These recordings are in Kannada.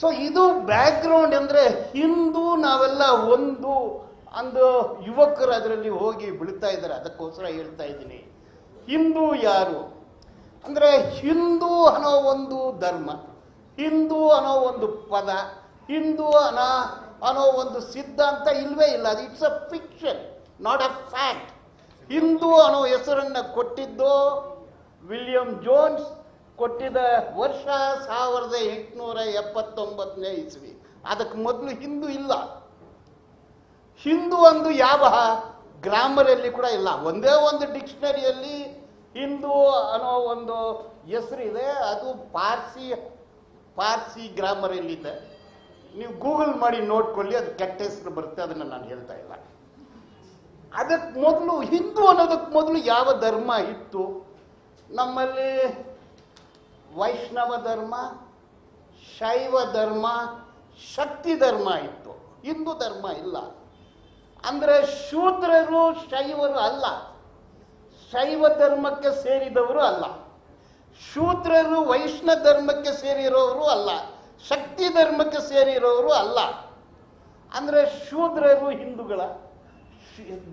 ಸೊ ಇದು ಬ್ಯಾಕ್ಗ್ರೌಂಡ್ ಅಂದರೆ ಹಿಂದೂ ನಾವೆಲ್ಲ ಒಂದು ಅಂದು ಯುವಕರು ಅದರಲ್ಲಿ ಹೋಗಿ ಬೀಳ್ತಾ ಇದ್ದಾರೆ. ಅದಕ್ಕೋಸ್ಕರ ಹೇಳ್ತಾ ಇದ್ದೀನಿ. ಹಿಂದೂ ಯಾರು? ಅಂದರೆ ಹಿಂದೂ ಅನ್ನೋ ಒಂದು ಧರ್ಮ, ಹಿಂದೂ ಅನ್ನೋ ಒಂದು ಪದ, ಹಿಂದೂ ಅನ್ನೋ ಅನ್ನೋ ಒಂದು ಸಿದ್ಧಾಂತ ಇಲ್ವೇ ಇಲ್ಲ. ಅದು it's a fiction not a fact Hindu ಅನ್ನೋ ಹೆಸರನ್ನು ಕೊಟ್ಟಿದ್ದು ವಿಲಿಯಂ ಜೋನ್ಸ್ ಕೊಟ್ಟಿದ್ದ ವರ್ಷ ಸಾವಿರದ ಎಂಟುನೂರ ಎಪ್ಪತ್ತೊಂಬತ್ತನೇ ಇಸ್ವಿ. ಅದಕ್ಕೆ ಮೊದಲು ಹಿಂದೂ ಇಲ್ಲ. ಹಿಂದೂ ಅಂದು ಯಾವ ಗ್ರಾಮರಲ್ಲಿ ಕೂಡ ಇಲ್ಲ. ಒಂದೇ ಒಂದು ಡಿಕ್ಷನರಿಯಲ್ಲಿ ಹಿಂದೂ ಅನ್ನೋ ಒಂದು ಹೆಸರಿದೆ. ಅದು ಪಾರ್ಸಿ ಪಾರ್ಸಿ ಗ್ರಾಮರಲ್ಲಿದೆ. ನೀವು ಗೂಗಲ್ ಮಾಡಿ ನೋಡ್ಕೊಳ್ಳಿ, ಅದು ಕೆಟ್ಟ ಹೆಸರು ಬರುತ್ತೆ, ಅದನ್ನು ನಾನು ಹೇಳ್ತಾ ಇಲ್ಲ. ಅದಕ್ಕೆ ಮೊದಲು ಹಿಂದೂ ಅನ್ನೋದಕ್ಕೆ ಮೊದಲು ಯಾವ ಧರ್ಮ ಇತ್ತು? ನಮ್ಮಲ್ಲಿ ವೈಷ್ಣವ ಧರ್ಮ, ಶೈವ ಧರ್ಮ, ಶಕ್ತಿ ಧರ್ಮ ಇತ್ತು. ಹಿಂದೂ ಧರ್ಮ ಇಲ್ಲ. ಅಂದರೆ ಶೂದ್ರರು ಶೈವರು ಅಲ್ಲ. ಶೈವ ಧರ್ಮಕ್ಕೆ ಸೇರಿದವರು ಅಲ್ಲ. ಶೂದ್ರರು ವೈಷ್ಣ ಧರ್ಮಕ್ಕೆ ಸೇರಿರೋರು ಅಲ್ಲ. ಶಕ್ತಿ ಧರ್ಮಕ್ಕೆ ಸೇರಿರೋರು ಅಲ್ಲ. ಅಂದರೆ ಶೂದ್ರರು ಹಿಂದೂಗಳ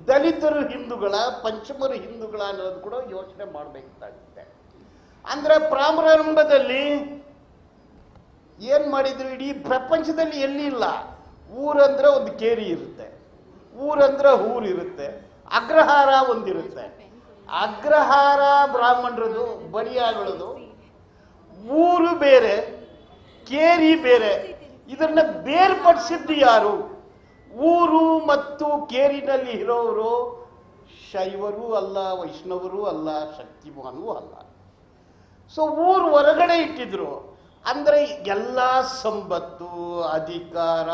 ದಲಿತರು ಹಿಂದೂಗಳ, ಪಂಚಮರು ಹಿಂದೂಗಳ ಅನ್ನೋದು ಕೂಡ ಯೋಚನೆ ಮಾಡಬೇಕಾಗುತ್ತೆ ಅಂದರೆ ಪ್ರಾರಂಭದಲ್ಲಿ ಏನು ಮಾಡಿದ್ರು? ಇಡೀ ಪ್ರಪಂಚದಲ್ಲಿ ಎಲ್ಲಿ ಇಲ್ಲ? ಊರಂದ್ರೆ ಒಂದು ಕೇರಿ ಇರುತ್ತೆ. ಊರಂದ್ರೆ ಊರು ಇರುತ್ತೆ. ಅಗ್ರಹಾರ ಒಂದಿರುತ್ತೆ. ಅಗ್ರಹಾರ ಬ್ರಾಹ್ಮಣರದು ಬಡಿಯಾಗಳದು ಊರು ಬೇರೆ, ಕೇರಿ ಬೇರೆ. ಇದನ್ನ ಬೇರ್ಪಡಿಸಿದ್ದು ಯಾರು? ಊರು ಮತ್ತು ಕೇರಿನಲ್ಲಿ ಇರೋರು ಶೈವರು ಅಲ್ಲ, ವೈಷ್ಣವರು ಅಲ್ಲ, ಶಕ್ತಿಮಾನೂ ಅಲ್ಲ. ಸೊ ಊರು ಹೊರಗಡೆ ಇಟ್ಟಿದ್ರು. ಅಂದರೆ ಎಲ್ಲ ಸಂಪತ್ತು ಅಧಿಕಾರ,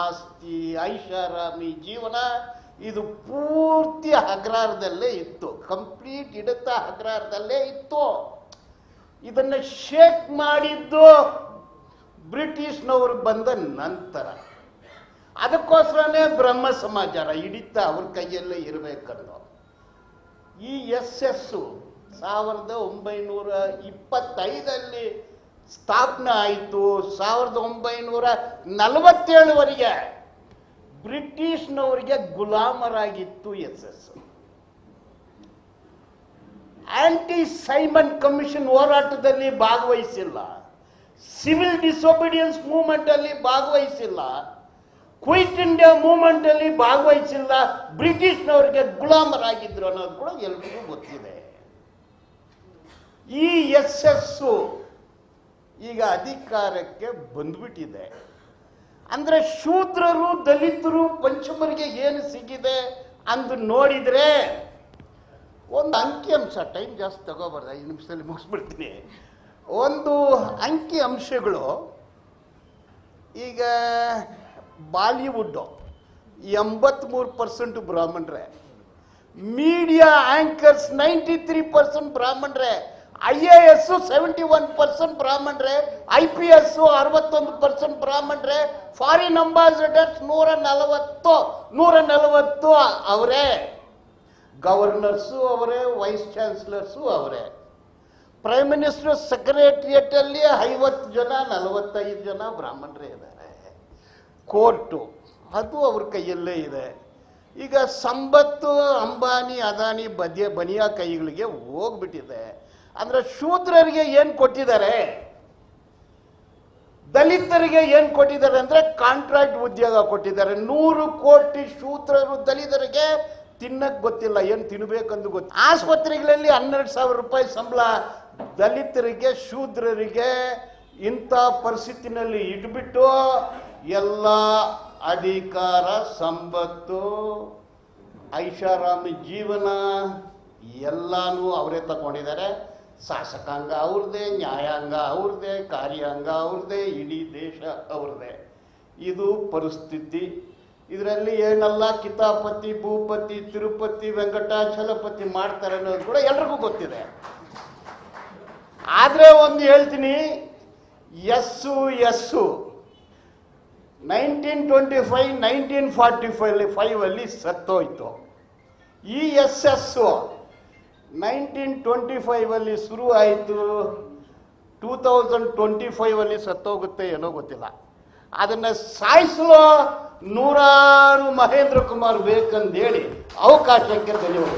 ಆಸ್ತಿ, ಐಷಾರಾಮಿ ಜೀವನ ಇದು ಪೂರ್ತಿ ಹಗ್ರಾರದಲ್ಲೇ ಇತ್ತು. ಕಂಪ್ಲೀಟ್ ಹಿಡಿತ ಹಗ್ರಾರದಲ್ಲೇ ಇತ್ತು. ಇದನ್ನು ಶೇಕ್ ಮಾಡಿದ್ದು ಬ್ರಿಟಿಷ್ನವರು ಬಂದ ನಂತರ. ಅದಕ್ಕೋಸ್ಕರನೇ ಬ್ರಹ್ಮ ಸಮಾಚಾರ ಹಿಡಿತ ಅವ್ರ ಕೈಯಲ್ಲೇ ಇರಬೇಕನ್ನೋ ಈ ಎಸ್ ಎಸ್ಸು ಸಾವಿರದ ಒಂಬೈನೂರ ಇಪ್ಪತ್ತೈದಲ್ಲಿ ಸ್ಥಾಪನೆ ಆಯಿತು. ಸಾವಿರದ ಒಂಬೈನೂರ ನಲವತ್ತೇಳುವರೆಗೆ ಬ್ರಿಟಿಷ್ನವರಿಗೆ ಗುಲಾಮರಾಗಿತ್ತು yes yes. Anti Simon commission ಹೋರಾಟದಲ್ಲಿ ಭಾಗವಹಿಸಿಲ್ಲ. ಸಿವಿಲ್ ಡಿಸೊಬಿಡಿಯನ್ಸ್ ಮೂವ್ಮೆಂಟ್ ಅಲ್ಲಿ ಭಾಗವಹಿಸಿಲ್ಲ. ಕ್ವಿಟ್ ಇಂಡಿಯಾ ಮೂವ್ಮೆಂಟ್ ಅಲ್ಲಿ ಭಾಗವಹಿಸಿಲ್ಲ. ಬ್ರಿಟಿಷ್ನವರಿಗೆ ಗುಲಾಮರಾಗಿದ್ರು ಅನ್ನೋದು ಕೂಡ ಎಲ್ರಿಗೂ ಗೊತ್ತಿದೆ. ಈ ಎಸ್ ಎಸ್ಸು ಈಗ ಅಧಿಕಾರಕ್ಕೆ ಬಂದ್ಬಿಟ್ಟಿದೆ. ಅಂದ್ರೆ ಶೂದ್ರರು, ದಲಿತರು, ಪಂಚಮರಿಗೆ ಏನು ಸಿಗಿದೆ ಅಂದು ನೋಡಿದ್ರೆ ಒಂದು ಅಂಕಿ ಅಂಶ ಟೈಮ್ ಜಾಸ್ತಿ ತಗೋಬಾರ್ದು, ಐದು ನಿಮಿಷದಲ್ಲಿ ಮುಗಿಸ್ಬಿಡ್ತೀನಿ. ಒಂದು ಅಂಕಿ ಅಂಶಗಳು, ಈಗ ಬಾಲಿವುಡ್ಡು ಎಂಬತ್ಮೂರು percent ಬ್ರಾಹ್ಮಣರೇ, media anchors ninety three percent ಬ್ರಾಹ್ಮಣರೇ I A S seventy one percent ಬ್ರಾಹ್ಮಣರೇ I P S ಅರವತ್ತೊಂದು ಪರ್ಸೆಂಟ್ ಬ್ರಾಹ್ಮಣರೇ ಫಾರಿನ್ ಅಂಬಾಸಿಡರ್ಸ್ ನೂರ ನಲವತ್ತು ನೂರ ನಲವತ್ತು ಅವರೇ. ಗವರ್ನರ್ಸು ಅವರೇ ವೈಸ್ ಚಾನ್ಸಲರ್ಸು ಅವರೇ. ಪ್ರೈಮ್ ಮಿನಿಸ್ಟರ್ ಸೆಕ್ರೆಟರಿಯೇಟಲ್ಲಿ ಐವತ್ತು ಜನ, ನಲವತ್ತೈದು ಜನ ಬ್ರಾಹ್ಮಣರೇ ಇದ್ದಾರೆ ಕೋರ್ಟು ಅದು ಅವ್ರ ಕೈಯಲ್ಲೇ ಇದೆ. ಈಗ ಸಂಬತ್ತು, ಅಂಬಾನಿ, ಅದಾನಿ, ಬದಿಯ ಬನಿಯ ಕೈಗಳಿಗೆ ಹೋಗ್ಬಿಟ್ಟಿದೆ. ಅಂದ್ರೆ ಶೂದ್ರರಿಗೆ ಏನು ಕೊಟ್ಟಿದ್ದಾರೆ? ದಲಿತರಿಗೆ ಏನು ಕೊಟ್ಟಿದ್ದಾರೆ ಅಂದ್ರೆ ಕಾಂಟ್ರಾಕ್ಟ್ ಉದ್ಯೋಗ ಕೊಟ್ಟಿದ್ದಾರೆ. ನೂರು ಕೋಟಿ ಶೂದ್ರರು ದಲಿತರಿಗೆ ತಿನ್ನಕ್ ಗೊತ್ತಿಲ್ಲ. ಏನು ತಿನ್ಬೇಕಂದು ಗೊತ್ತ ಆಸ್ಪತ್ರೆಗಳಲ್ಲಿ ಹನ್ನೆರಡು ಸಾವಿರ ರೂಪಾಯಿ ಸಂಬಳ ದಲಿತರಿಗೆ, ಶೂದ್ರರಿಗೆ ಇಂಥ ಪರಿಸ್ಥಿತಿನಲ್ಲಿ ಇಟ್ಬಿಟ್ಟು ಎಲ್ಲ ಅಧಿಕಾರ ಸಂಪತ್ತು ಐಷಾರಾಮಿ ಜೀವನ ಎಲ್ಲಾನು ಅವರೇ ತಗೊಂಡಿದ್ದಾರೆ. ಶಾಸಕಾಂಗ ಅವ್ರದ್ದೇ, ನ್ಯಾಯಾಂಗ ಅವ್ರದ್ದೇ, ಕಾರ್ಯಾಂಗ ಅವ್ರದ್ದೇ, ಇಡೀ ದೇಶ ಅವ್ರದ್ದೇ. ಇದು ಪರಿಸ್ಥಿತಿ. ಇದರಲ್ಲಿ ಏನೆಲ್ಲ ಕಿತಾಪತಿ, ಭೂಪತಿ, ತಿರುಪತಿ ವೆಂಕಟಾಚಲಪತಿ ಮಾಡ್ತಾರೆ ಅನ್ನೋದು ಕೂಡ ಎಲ್ರಿಗೂ ಗೊತ್ತಿದೆ. ಆದರೆ ಒಂದು ಹೇಳ್ತೀನಿ, S S. Nineteen twenty five, nineteen forty five ಫೈವಲ್ಲಿ ಸತ್ತೋಯ್ತು. ಈ ಎಸ್ ಎಸ್ಸು ನೈನ್ಟೀನ್ ಟ್ವೆಂಟಿ ಫೈವಲ್ಲಿ ಶುರು ಆಯಿತು ಟೂ ತೌಸಂಡ್ ಟ್ವೆಂಟಿ ಫೈವಲ್ಲಿ ಸತ್ತೋಗುತ್ತೆ ಏನೋ ಗೊತ್ತಿಲ್ಲ. ಅದನ್ನ ಸಾಯಿಸಲು ನೂರಾರು ಮಹೇಂದ್ರ ಕುಮಾರ್ ಬೇಕಂದೇಳಿ ಅವಕಾಶಕ್ಕೆ ಧನ್ಯವಾದ.